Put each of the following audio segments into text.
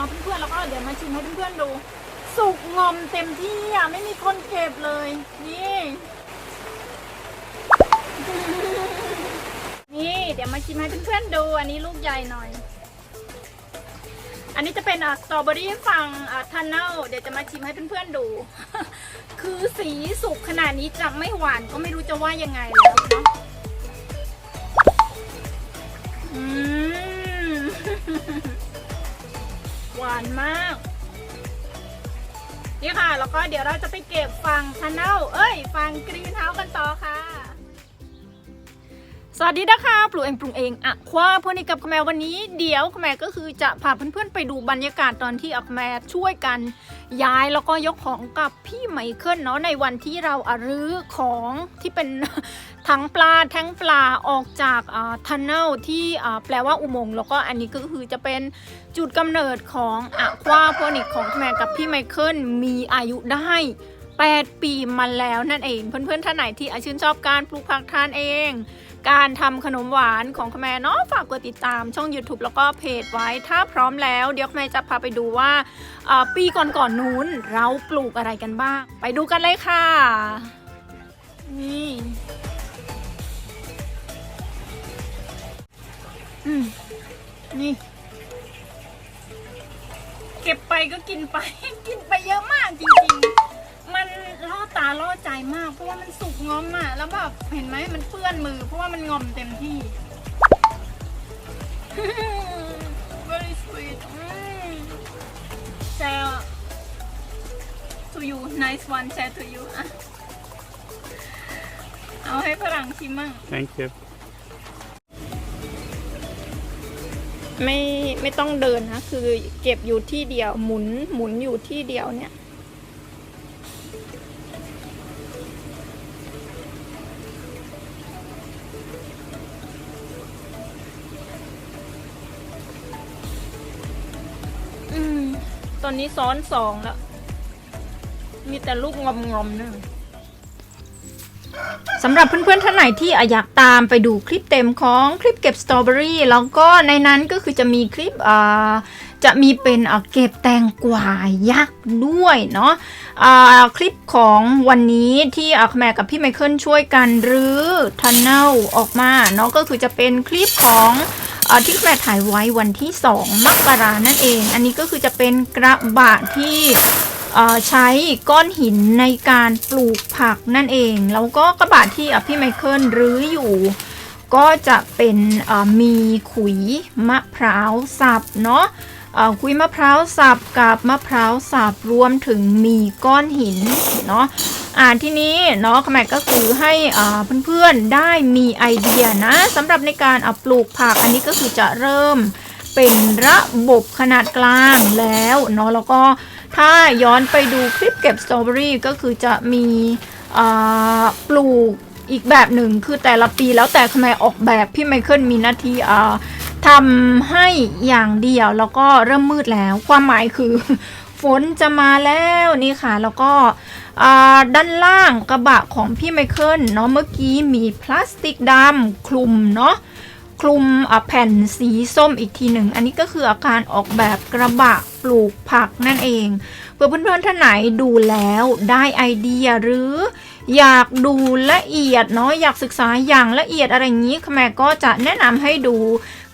นาะเพื่อนๆแล้วก็เดี๋ยวมาชิมให้เพื่อนๆดู สุกงอมเต็มที่อะไม่มีคนเก็บเลย นี่ นี่เดี๋ยวมาชิมให้เพื่อนๆดู อันนี้ลูกใหญ่หน่อย อันนี้จะเป็นอะสตรอเบอรี่ฟังอะทันเนลเดี๋ยวจะมาชิมให้เพื่อนๆดู คือสีสุกขนาดนี้จะไม่หวานก็ไม่รู้จะว่ายังไงแล้วเนาะอืม หวานมาก นี่ค่ะ แล้วก็เดี๋ยวเราจะไปเก็บฟังทันเนลเอ้ยฟังกรีนเฮาส์กันต่อค่ะ สวัสดีนะคะปลูกเองปรุงเองอะคว้าเพื่อนกับคแมววันนี้เดี๋ยวคแมวก็คือจะพาเพื่อนๆไปดูบรรยากาศตอนที่อักแมช่วยกันย้ายแล้วก็ยกของกับพี่ไมเคิลเนาะในวันที่เราอารื้อของที่เป็นถังปลาแท้งปลาออกจากทันเนลที่แปลว่าอุโมงค์แล้วก็อันนี้ก็คือจะเป็น จุดกำเนิดของอะควาโพนิกของแมกับพี่ไมเคิลมีอายุได้ 8 ปีมาแล้วนั่นเองเพื่อนๆท่านไหนที่อาชื่นชอบการปลูกผักทานเอง การทำขนมหวานของคแมเนาะฝากกดติดตามช่อง YouTube แล้วก็เพจไว้ถ้าพร้อมแล้วเดี๋ยวแมจะพาไปดูว่าปีก่อนๆนู้นเราปลูกอะไรกันบ้าง ไปดูกันเลยค่ะนี่อืมนี่ ก็บไปก็กินไป กินไปเยอะมากจริงๆ มันล่อตาล่อใจมาก เพราะว่ามันสุกงอมอะ แล้วแบบเห็นไหมมันเปื้อนมือ เพราะว่ามันงอมเต็มที่ very sweet อืม share to you nice one share to you อะ เอาให้ฝรั่งชิมมั่ง Thank you. ไม่ไม่ต้องเดินนะคือเก็บอยู่ที่เดียวหมุนหมุนอยู่ที่เดียวเนี่ยอืมตอนนี้ซ้อนสองแล้ว มีแต่ลูกงอมงอมๆนะ สำหรับเพื่อนๆท่านไหนที่อยากตามไปดูคลิปเต็มของคลิปเก็บสตรอเบอรี่แล้วก็ในนั้นก็คือจะมีคลิปอ่าจะมีเป็นเก็บแตงกวายักษ์ด้วยเนาะคลิปของวันนี้ที่อาแมกับพี่ไมเคิลช่วยกันรื้อทันเนลออกมาเนาะก็คือจะเป็นคลิปของอที่แม่ถ่ายไว้วันที่ 2 มกรานั่นเอง อันนี้ก็คือจะเป็นกระบะที่ ใช้ก้อนหินในการปลูกผักนั่นเอง แล้วก็กระบะที่อะพี่ไมเคิลรื้ออยู่ ก็จะเป็นมีขุยมะพร้าวสับเนาะขุยมะพร้าวสับกับมะพร้าวสับรวมถึงมีก้อนหินเนาะอ่าทีนี้เนาะขแมกก็คือให้เพื่อนๆได้มีไอเดียนะสำหรับในการปลูกผักอันนี้ก็คือจะเริ่ม เป็นระบบขนาดกลางแล้วเนาะแล้วก็ถ้าย้อนไปดูคลิปเก็บสตรอเบอรี่ก็คือจะมีปลูกอีกแบบหนึ่งคือแต่ละปีแล้วแต่ทำไมออกแบบพี่ไมเคิลมีหน้าที่ทำให้อย่างเดียวแล้วก็เริ่มมืดแล้ว ความหมายคือฝนจะมาแล้วนี่ค่ะ แล้วก็ด้านล่างกระบะของพี่ไมเคิลเนาะเมื่อกี้มีพลาสติกดำคลุมเนาะ คลุมอะแผ่นสีส้มอีกทีหนึ่ง อันนี้ก็คืออาการออกแบบกระบะปลูกผักนั่นเองเพื่อเพื่อนๆท่านไหนดูแล้วได้ไอเดียหรืออยากดูละเอียดเนาะอยากศึกษาอย่างละเอียดอะไรอย่างนี้แม่ก็จะแนะนำให้ดู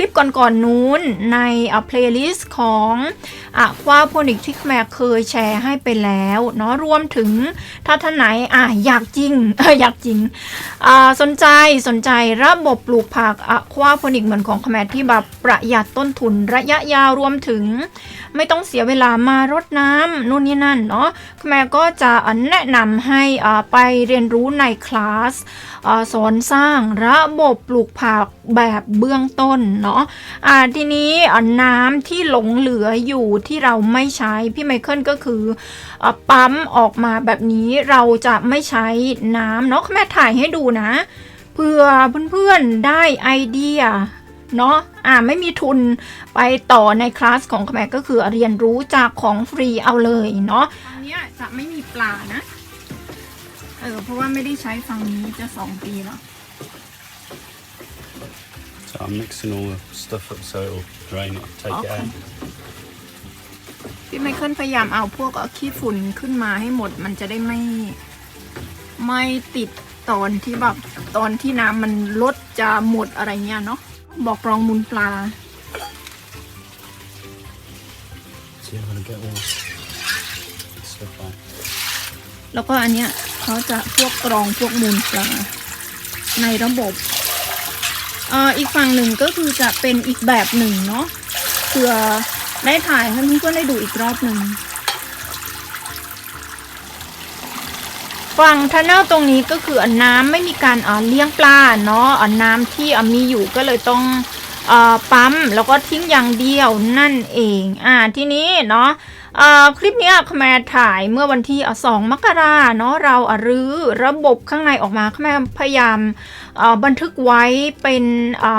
ลิปก่อนๆนนู้นในอะเพลย์ลิสต์ของอะควาโพนิกที่แม่เคยแชร์ให้ไปแล้วเนาะรวมถึงถ้าท่านไหนอะอยากจริงอยากจริงอ่าสนใจสนใจระบบปลูกผักอะควาโพนิกเหมือนของคแมทที่แบบประหยัดต้นทุนระยะยาวรวมถึง ไม่ต้องเสียเวลามารดน้ำนู่นนี่นั่นเนาะคแมก็จะแนะนำให้อ่าไปเรียนรู้ในคลาสอสอนสร้างระบบปลูกผัก แบบเบื้องต้นเนาะอ่าทีนี้น้ำที่หลงเหลืออยู่ที่เราไม่ใช้ พี่ไมเคิลก็คือเอ่อปั๊มออกมาแบบนี้เราจะไม่ใช้น้ำเนาะแม่ถ่ายให้ดูนะเพื่อเพื่อนๆได้ไอเดียเนาะ อ่า ไม่มีทุนไปต่อในคลาสของแม่ก็คือเรียนรู้จากของฟรีเอาเลยเนาะฝั่งนี้จะไม่มีปลานะ เออ เพราะว่าไม่ได้ใช้ฝั่งนี้จะสองปีแล้ว So I'm mixing all the stuff up so it'll drain it, take it out. พี่ไมเคิลพยายามเอาพวกเอาขี้ฝุ่นขึ้นมาให้หมดมันจะได้ไม่ไม่ติดตอนที่แบบตอนที่น้ำมันลดจะหมดอะไรเงี้ยเนาะบอกรองมูลปลา So you're gonna get all this stuff out. แล้วก็อันเนี้ยเขาจะพวกกรองพวกมูลปลาในระบบเอีกฝั่งหนึ่งก็คือจะเป็นอีกแบบหนึ่งเนาะเพื่อได้ถ่ายให้เพื่อนๆได้ดูอีกรอบหนึ่งฝั่งทันเนลตรงนี้ก็คืออันน้ำไม่มีการเออเลี้ยงปลาเนาะอันน้ำที่มีอยู่ก็เลยต้องเออปั๊มแล้วก็ทิ้งอย่างเดียวนั่นเองอ่าทีนี้เนาะอ่อคลิปนี้ยคแมรถ่ายเมื่อวันที่สองมกราเนาะเราอรื้อระบบข้างในออกมาคแมรพยายาม บันทึกไว้เป็น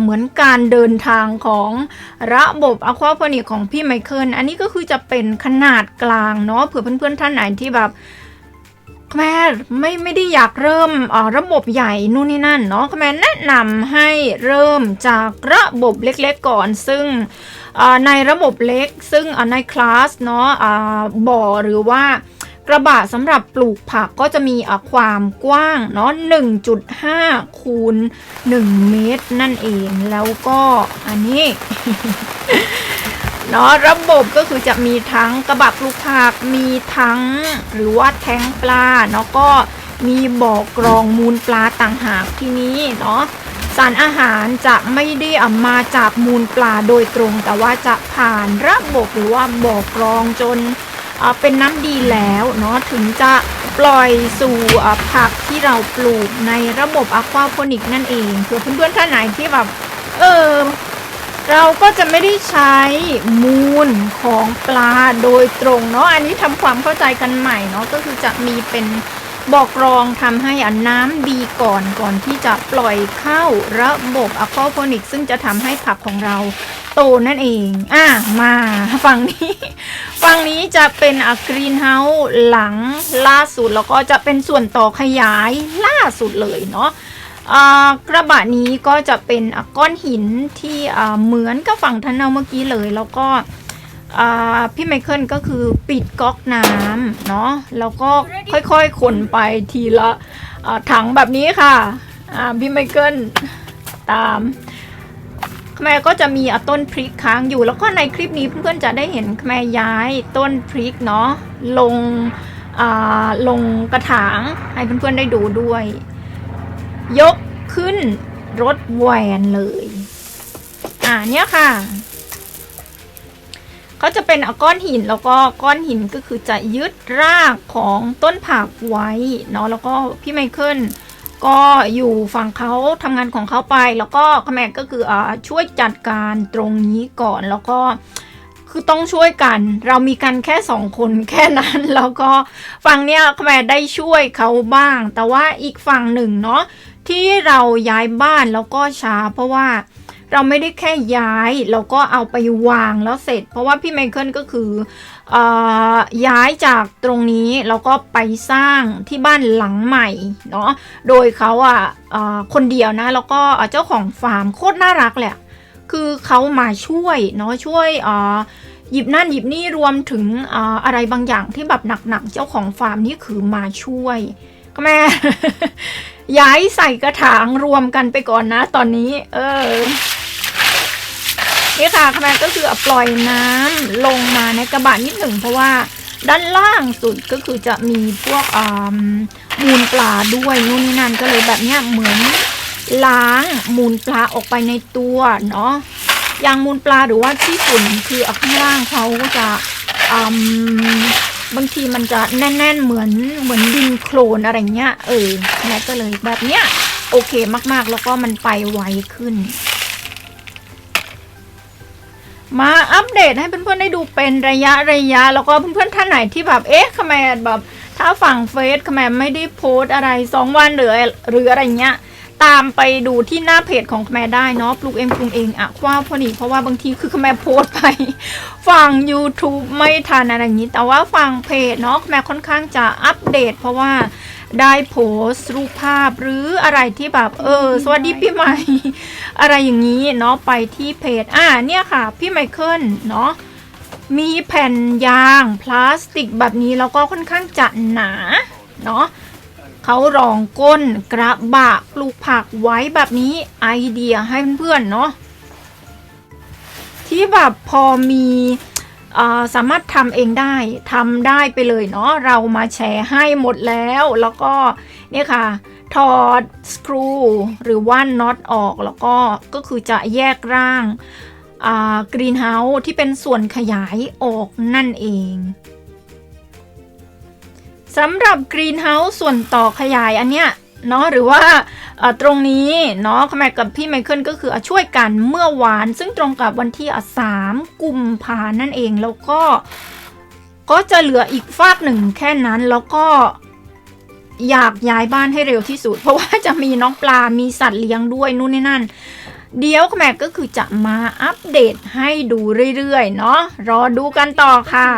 เหมือนการเดินทางของระบบอควาโพนิกของพี่ไมเคิลอันนี้ก็คือจะเป็นขนาดกลางเนาะเผื่อเพื่อนๆท่านไหนที่แบบแม่ไม่ไม่ได้อยากเริ่มระบบใหญ่นู่นนี่นั่นเนาะแม่แนะนำให้เริ่มจากระบบเล็กๆก่อน ซึ่งในระบบเล็กซึ่งในคลาสเนาะบ่อหรือว่า กระบะสำหรับปลูกผักก็จะมีความกว้างเนาะ1.5 คูณ 1 เมตรนั่นเองแล้วก็อันนี้เนาะระบบก็คือจะมีทั้งกระบะปลูกผักมีทั้งหรือว่าแทงปลาเนาะก็มีบ่อกรองมูลปลาต่างหากที่นี้เนาะสารอาหารจะไม่ได้อามาจากมูลปลาโดยตรง แต่ว่าจะผ่านระบบหรือว่าบ่อกรองจน เอ่อเป็นน้ำดีแล้วเนาะถึงจะปล่อยสู่อ่อผักที่เราปลูกในระบบอะควาโพนิกนั่นเองเผื่อเพื่อนๆท่านไหนที่แบบเออเราก็จะไม่ได้ใช้มูลของปลาโดยตรงเนาะอันนี้ทำความเข้าใจกันใหม่เนาะก็คือจะมีเป็นบอกรองทำให้อันน้ำดีก่อนก่อนที่จะปล่อยเข้าระบบอะควาโพนิกซึ่งจะทำให้ผักของเรา ตนั่นเอง อะ มาฝั่งนี้ ฝั่งนี้จะเป็นอะกรีนเฮาส์หลังล่าสุด แล้วก็จะเป็นส่วนต่อขยายล่าสุดเลยเนาะอ่ากระบะนี้ก็จะเป็นอะก้อนหินที่อ่าเหมือนกับฝั่งทันเนาเมื่อกี้เลย แล้วก็อ่าพี่ไมเคิลก็คือปิดก๊อกน้ำเนาะแล้วก็ค่อยๆขนไปทีละอ่าถังแบบนี้ค่ะอ่าพี่ไมเคิลตาม แม่ก็จะมีต้นพริกค้างอยู่ แล้วก็ในคลิปนี้เพื่อนๆจะได้เห็นแม่ย้ายต้นพริกเนาะลงลงกระถางให้เพื่อนๆได้ดูด้วย ยกขึ้นรถแวนเลย อ่าเนี่ยค่ะเขาจะเป็นก้อนหินแล้วก็ก้อนหินก็คือจะยึดรากของต้นผักไว้เนาะแล้วก็พี่ไมเคิล ก็อยู่ฝั่งเขาทำงานของเขาไป แล้วก็คแมกก็คืออ่าช่วยจัดการตรงนี้ก่อนแล้วก็คือต้องช่วยกัน เรามีกันแค่สองคนแค่นั้น แล้วก็ฝั่งเนี้ยแมได้ช่วยเขาบ้าง แต่ว่าอีกฝั่งหนึ่งเนาะที่เราย้ายบ้านแล้วก็ช้าเพราะว่า เราไม่ได้แค่ย้ายเราก็เอาไปวางแล้วเสร็จ เพราะว่าพี่ไมเคิลก็คืออย้ายจากตรงนี้แล้วก็ไปสร้างที่บ้านหลังใหม่เนาะโดยเขาอะคนเดียวนะแล้วก็เจ้าของฟาร์มโคตรน่ารักแหละคือเขามาช่วยเนาะช่วยหยิบนั่นหยิบนี่รวมถึงเอ่ออะไรบางอย่างที่แบบหนักๆเจ้าของฟาร์มนี่คือมาช่วยก็แม่ย้ายใส่กระถางรวมกันไปก่อนนะตอนนี้ เออ นี่ค่ะคะแม่ก็คือเอาปล่อยน้ำลงมาในกระบะนิดหนึ่งเพราะว่าด้านล่างสุดก็คือจะมีพวกอ่ามูลปลาด้วยนู่นนี่นั่นก็เลยแบบเนี้ยเหมือนล้างมูลปลาออกไปในตัวเนาะอย่างมูลปลาหรือว่าที่ฝุ่นคือข้างล่างเขาก็จะอืมบางทีมันจะแน่น ๆ เหมือนเหมือนดินโคลนอะไรเงี้ยเออแม่ก็เลยแบบเนี้ยโอเคมากๆ แล้วก็มันไปไวขึ้น มาอัปเดตให้เพื่อนๆได้ดูเป็นระยะระยะ แล้วก็เพื่อนๆท่านไหนที่แบบเอ๊ะทำไมแบบถ้าฝั่งเฟซทำไมไม่ได้โพสอะไรสองวันหรือหรืออะไรเงี้ยตามไปดูที่หน้าเพจของแม่ได้เนาะปลูกเองปรุงเองอะว่าพอดีเพราะว่าบางทีคือแม่โพสไปฝั่ง YouTube ไม่ทันอะไรอย่างนี้ แต่ว่าฝั่งเพจเนาะแม่ค่อนข้างจะอัปเดต เพราะว่า ได้โพสต์รูปภาพหรืออะไรที่แบบเออ สวัสดีพี่ใหม่ อะไรอย่างนี้เนาะไปที่เพจอ่าเนี่ยค่ะ พี่ไมเคิลเนาะมีแผ่นยางพลาสติกแบบนี้แล้วก็ค่อนข้างจะหนาเนาะเขารองก้นกระบะปลูกผักไว้แบบนี้ไอเดียให้เพื่อนๆเนาะที่แบบพอมีเอ่อ สามารถทำเองได้ทำได้ไปเลยเนาะเรามาแชร์ให้หมดแล้ว แล้วก็เนี่ยค่ะถอดสครูหรือว่าน็อตออกแล้วก็ก็คือจะแยกร่างกรีนเฮาส์ที่เป็นส่วนขยายออกนั่นเองสำหรับกรีนเฮาส์ส่วนต่อขยายอันเนี้ย เนาะหรือว่าตรงนี้เนาะแม่กับพี่ไมเคิลก็คือช่วยกันเมื่อวาน ซึ่งตรงกับวันที่สามกุมภานั่นเองแล้วก็ก็จะเหลืออีกฟากหนึ่งแค่นั้นแล้วก็อยากย้ายบ้านให้เร็วที่สุด เพราะว่าจะมีน้องปลา มีสัตว์เลี้ยงด้วยนู่นนี่นั่น เดี๋ยวแม่ก็คือจะมาอัปเดตให้ดูเรื่อยๆ เนาะรอดูกันต่อค่ะ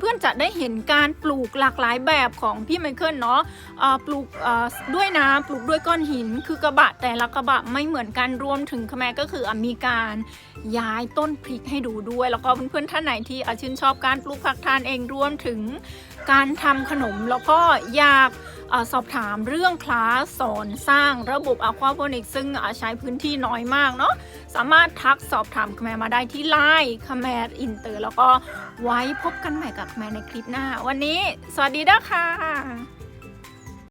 เพื่อนๆจะได้เห็นการปลูกหลากหลายแบบของพี่ไมเคิลเนาะปลูกด้วยน้ำปลูกด้วยก้อนหิน คือกระบะแต่ละกระบะไม่เหมือนกันรวมถึงแม่ก็คือมีการย้ายต้นพริกให้ดูด้วย แล้วก็เพื่อนๆท่านไหนที่ชื่นชอบการปลูกผักทานเองรวมถึง การทำขนมแล้วก็อยากอสอบถามเรื่องคลาสสอนสร้างระบบอะควาโปนิกซึ่งใช้พื้นที่น้อยมากเนาะสามารถทักสอบถามคแมมาได้ที่ไลน์คแมอินเตอร์ แล้วก็ไว้พบกันใหม่กับคแมในคลิปหน้า วันนี้ สวัสดีนะคะ